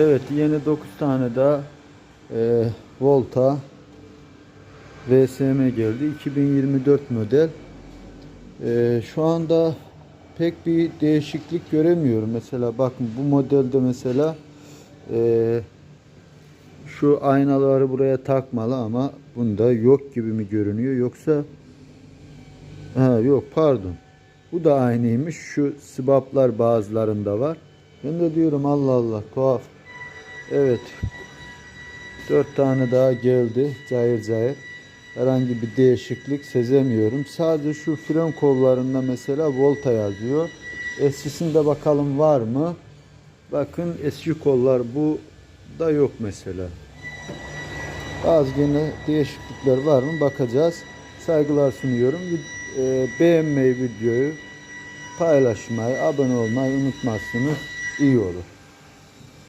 Evet yeni 9 tane daha e, Volta VSM geldi. 2024 model. E, şu anda pek bir değişiklik göremiyorum. Mesela bakın bu modelde mesela e, şu aynaları buraya takmalı ama bunda yok gibi mi görünüyor yoksa ha yok pardon. Bu da aynıymış. Şu sibaplar bazılarında var. Ben de diyorum Allah Allah tuhaf. Evet. Dört tane daha geldi. Cayır cayır. Herhangi bir değişiklik sezemiyorum. Sadece şu fren kollarında mesela volta yazıyor. Eskisinde bakalım var mı? Bakın eski kollar bu da yok mesela. Bazı gene değişiklikler var mı bakacağız. Saygılar sunuyorum. Ee, beğenmeyi videoyu paylaşmayı, abone olmayı unutmazsınız. İyi olur.